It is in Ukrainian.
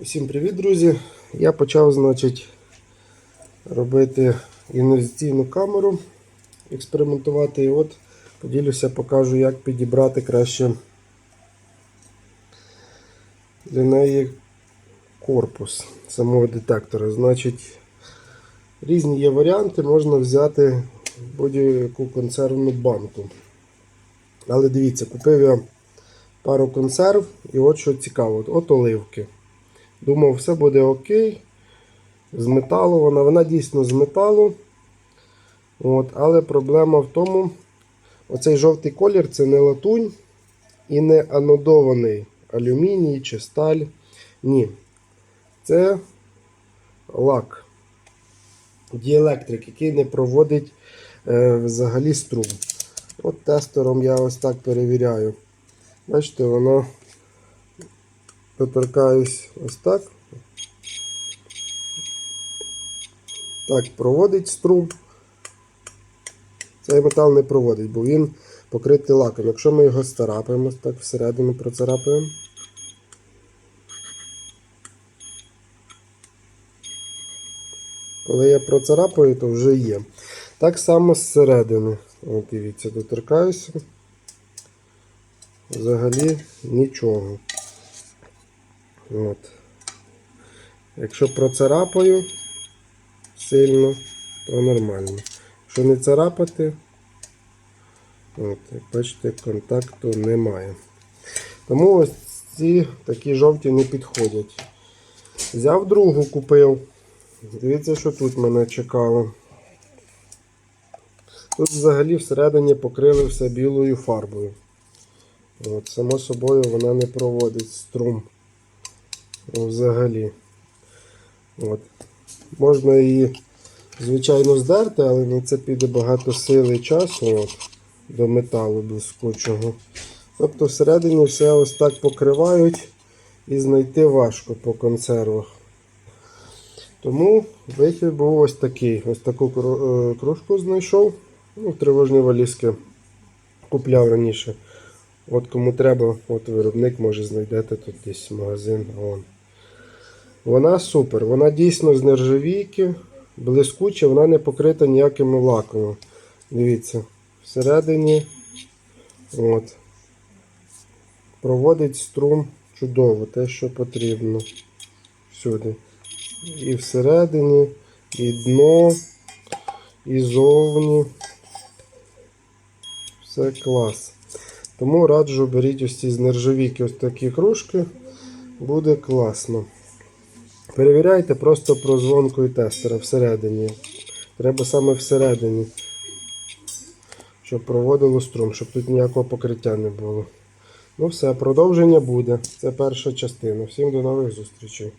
Усім привіт, друзі! Я почав, значить, робити інвестиційну камеру, експериментувати. І от поділюся, покажу, як підібрати краще для неї корпус самого детектора. Значить, різні є варіанти, можна взяти будь-яку консервну банку. Але дивіться, купив я пару консерв, і от що цікаво, от оливки. Думав, все буде окей. З металу вона, вона дійсно з металу. От, але проблема в тому, оцей жовтий колір це не латунь і не анодований алюміній чи сталь. Ні. Це лак. Діелектрик, який не проводить е, взагалі струм. От тестером я ось так перевіряю. Бачите, воно доторкаюсь ось так. Так, проводить струм. Цей метал не проводить, бо він покритий лаком. Якщо ми його старапаємо, так всередину процарапаємо. Коли я процарапаю, то вже є. Так само зсередини. От дивіться, доторкаюся. Взагалі нічого. От. Якщо процарапаю сильно, то нормально. Якщо не царапати, от, як бачите, контакту немає. Тому ось ці такі жовті не підходять. Взяв другу, купив. Дивіться, що тут мене чекало. Тут взагалі всередині покрили все білою фарбою. От, Само собою вона не проводить струм. Ну, Взагалі. От. Можна її, звичайно, здерти, але на це піде багато сили і часу от, до металу блискучого. Тобто всередині все ось так покривають і знайти важко по консервах. Тому вихід був ось такий. Ось таку е, кружку знайшов. Ну, тривожні валізки купляв раніше. От кому треба, от виробник може знайдете тут десь магазин. Вон. Вона супер. Вона дійсно з нержавійки, блискуча, вона не покрита ніякими лаками. Дивіться, всередині от, проводить струм чудово, те, що потрібно. Всюди. І всередині, і дно, і зовні. Все клас. Тому раджу беріть ось ці з нержавійки ось такі кружки. Буде класно. Перевіряйте просто прозвонкою тестера всередині. Треба саме всередині, щоб проводило струм, щоб тут ніякого покриття не було. Ну все, продовження буде. Це перша частина. Всім до нових зустрічей.